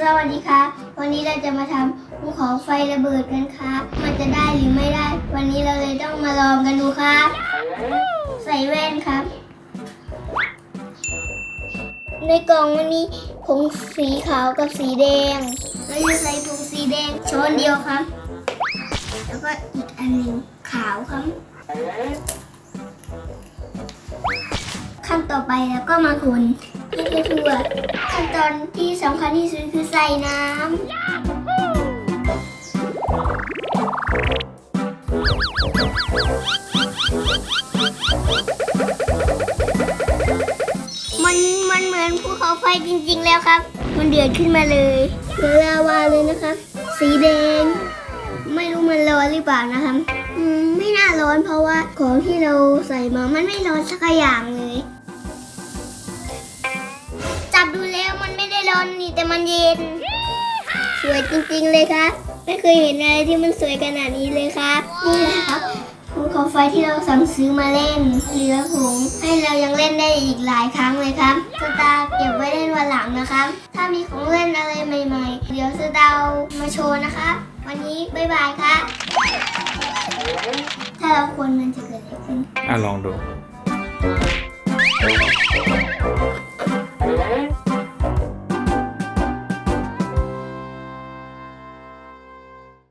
สวัสดีครับ วันนี้เราจะมาทำภูเขาไฟระเบิดกันครับ มันจะได้หรือไม่ได้ วันนี้เราเลยต้องมาลองกันดูครับ ใส่แว่นครับ ในกล่องมันมีผงสีขาวกับสีแดง เราจะใส่ผงสีแดงช้อนเดียวครับ แล้วก็อีกอันหนึ่งขาวครับ ขั้นต่อไปแล้วก็มาคน ให้ทั่วขั้นตอนที่สำคัญที่สุดคือใส่น้ำ มันมันเหมือนภูเขาไฟจริงๆแล้วครับ มันเดือดขึ้นมาเลยเหมือนลาวาเลยนะครับ สีแดง ไม่รู้มันร้อนหรือเปล่านะครับ อืม ไม่น่าร้อนเพราะว่าของที่เราใส่มา มันไม่ร้อนสักอย่างเลย อนนี่แต่มันเย็น สวยจริงๆเลยครับ ไม่เคยเห็นอะไรที่มันสวยขนาดนี้เลยครับ นี่แหละครับภูเขาไฟที่เราสั่งซื้อมาเล่นเหลือผงให้เรายังเล่นได้อีกหลายครั้งเลยครับสตาร์เก็บไว้เล่นวันหลังนะครับ ถ้ามีของเล่นอะไรใหม่ๆ เดี๋ยวสตาร์เอามาโชว์นะครับวันนี้บ๊ายบายครับถ้าเราควรมันจะเกิดอะไรขึ้น อะลองดู